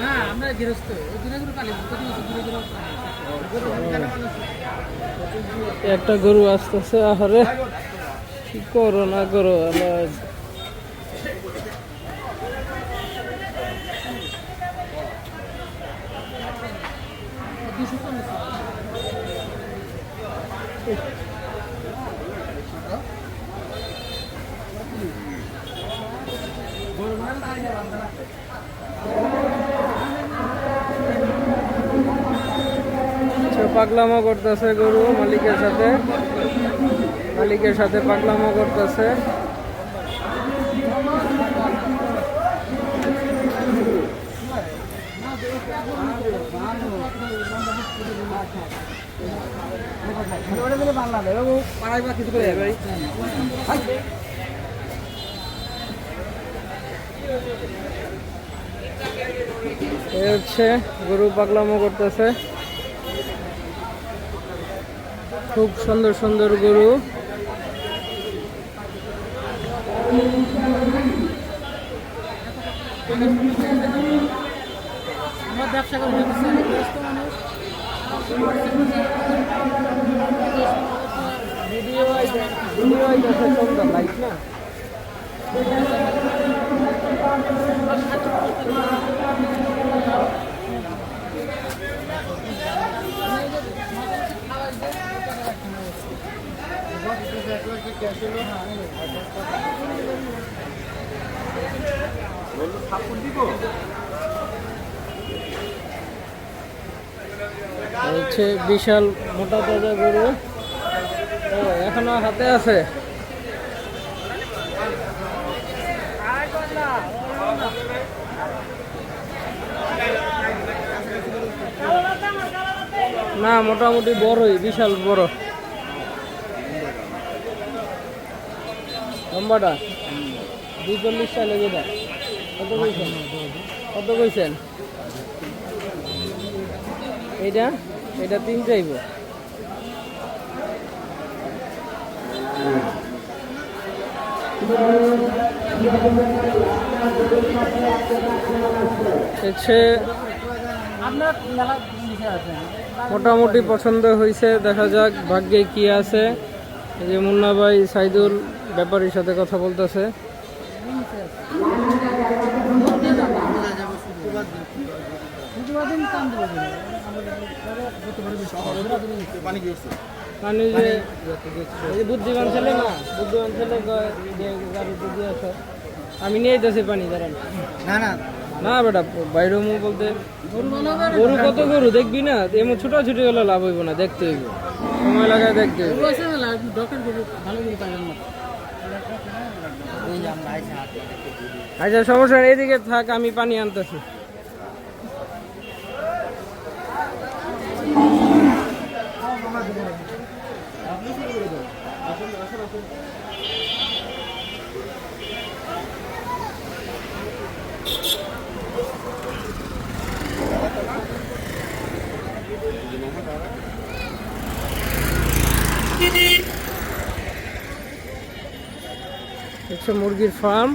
না আমরা গৃহস্থ। একটা গরু আসতেছে আহারে। কি করো না করো আল্লাহ দুশো পাগলামো করতেছে গরু মালিকের সাথে। মালিকের সাথে পাগলামো করতেছে। গরু পাগলামো করতেছে। খুব সুন্দর সুন্দর গরু। আমরা ব্যবসা করে গৃহস্থ মানুষ ভিডিও ভিডিও আইতেছে চলতে লাইট না এই হচ্ছে বিশাল মোটা তাজা গরু। এখনও হাতে আছে? না মোটামুটি বড়ই বিশাল বড়। লম্বাটা দুই চল্লিশ চাইলে যেটা কত কইছেন কত কইছেন এইটা এটা তিন চাইব। মোটামুটি পছন্দ হয়েছে দেখা যাক, ভাগ্যে কি আছে। যে মুন্না ভাই সাইদুল ব্যাপারীর সাথে কথা বলতেছে। মানে যে বুদ্ধিমান ছেলে না বুদ্ধিমান ছেলে কয় যে গাড়িতে আমি নিয়ে যেতেছি পানি দাঁড়ান। না না। না বেটা বাইরে মু বলতে গরু গরু কত গরু দেখবি না? এমন ছোটাছুটি হলে লাভ হইব না দেখতে হইব। সময় লাগে দেখতে। আচ্ছা সমস্যা এদিকে থাক আমি পানি আনতেছি। হচ্ছে মুরগির ফার্ম।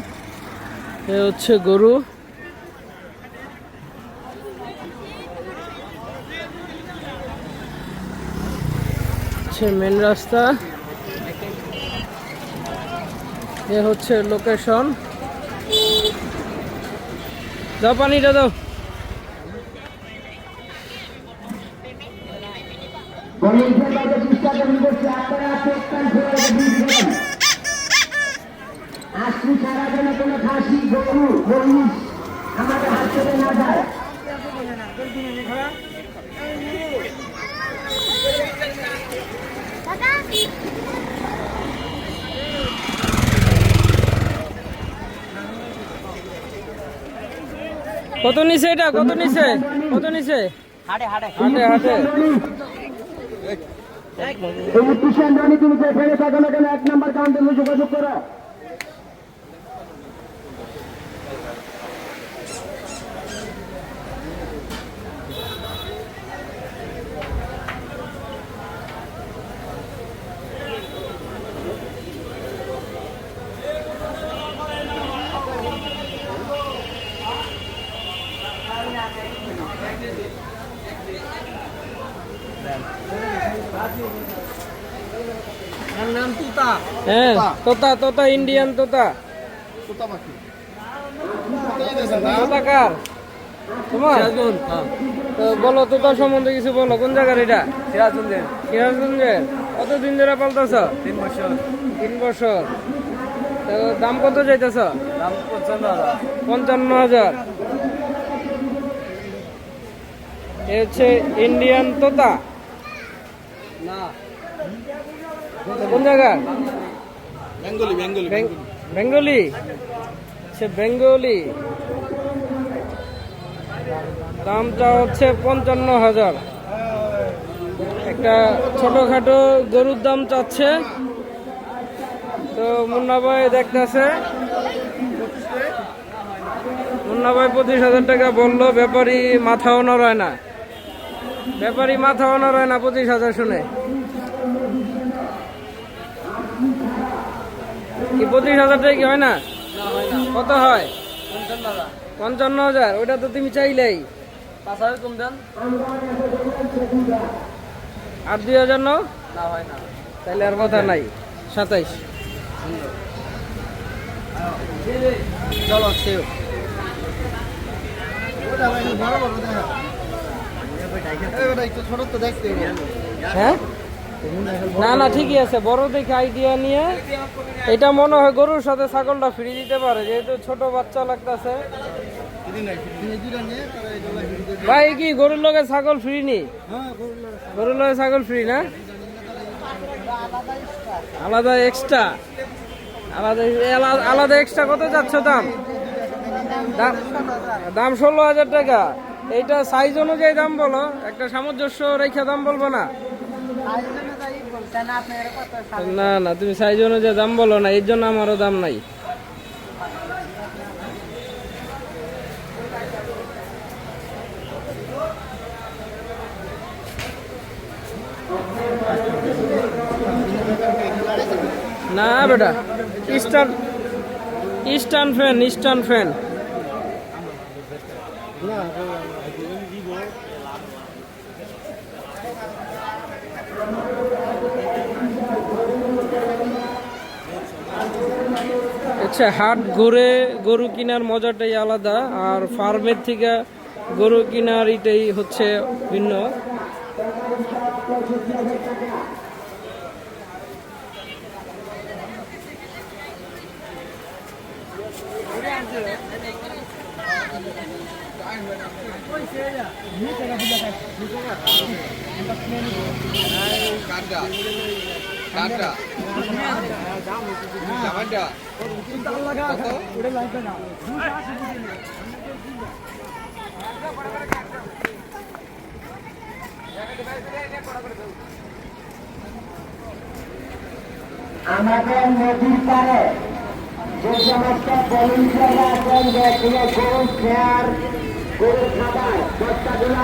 এ হচ্ছে গরু। হচ্ছে মেন রাস্তা। এ হচ্ছে লোকেশন দাও পানিটা দাও। ছাড়া যেন কোনো ফাঁসি গরু আমাদের হাত থেকে না যায় কত নিছে এটা? কত নিছে? কত নিছে? হাটে হাটে। হাটে হাটে। তুমি কিষান রানী তুমি ফেলে থাকো না কেন এক নাম্বার কাউন্টারে যোগাযোগ করো। নাম তুতা। হ্যাঁ তোতা। তোতা ইন্ডিয়ান তোতা। তুতা পাখি। তোতা কার? তোমার? তো বলো তোতা সম্বন্ধে কিছু বলো কোন জায়গার এটা? সিরাজগঞ্জের। কতদিন ধরে পালতেছ? তিন বছর। তিন বছর। তো দাম কত দাম হাজার। পঞ্চান্ন হাজার। এ হচ্ছে ইন্ডিয়ান তোতা? না। কোন জায়গার বেঙ্গলি বেঙ্গলি বেঙ্গলি। সে বেঙ্গলি। দামটা হচ্ছে পঞ্চান্ন হাজার। একটা ছোটখাটো গরুর দাম চাচ্ছে। তো মুন্না ভাই দেখতেছে। মুন্না ভাই পঁচিশ হাজার টাকা বলল ব্যাপারী মাথাও নড়ায় না। ব্যাপারী মাথাও নড়ায় না পঁচিশ হাজার শুনে। কি পঁচিশ হাজার টাকা কি হয় না? না হয় কত হয়? পঞ্চান্ন হাজার। ওইটা তো তুমি চাইলেই। পাঁচ হাজার কম দেন। আর দুই হাজার নাও? না হয় না। তাহলে আর কথা নাই। সাতাইশ। চলো সেও। একটু ছোট তো দেখতে হ্যাঁ? না না, ঠিকই আছে। বড় দেখে আইডিয়া নিয়ে এটা মনে হয় গরুর সাথে ছাগলটা ফ্রি দিতে পারে, যেহেতু ছোট বাচ্চা লাগতেছে। ভাই, কি, গরুর লগে ছাগল ফ্রি নি? গরুর লগে ছাগল ফ্রি না? আলাদা এক্সট্রা আলাদা আলাদা এক্সট্রা কত যাচ্ছ দাম? দাম ষোলো হাজার টাকা। এইটা সাইজ অনুযায়ী দাম বলো, একটা সামঞ্জস্য রেখে দাম বলব না? না না তুমি সাইজ অনুযায়ী দাম বলো না এর জন্য আমারও দাম নাই। না বেটা eastern eastern fan eastern fan আচ্ছা হাট ঘুরে গরু কেনার মজাটাই আলাদা, আর ফার্মের থেকে গরু কেনার এটাই হচ্ছে ভিন্ন। আমাদের নদীর পারে যে সমস্ত ভলেন্টিয়াররা আছেন যে কোনো গরু খেয়ার গরুর খাবার বস্তাগুলা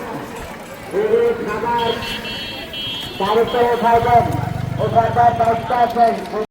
ফ্লাশ করতে দেখতেছি কাকা গাড়িতে উঠাইবেন ওখানটায় আছেন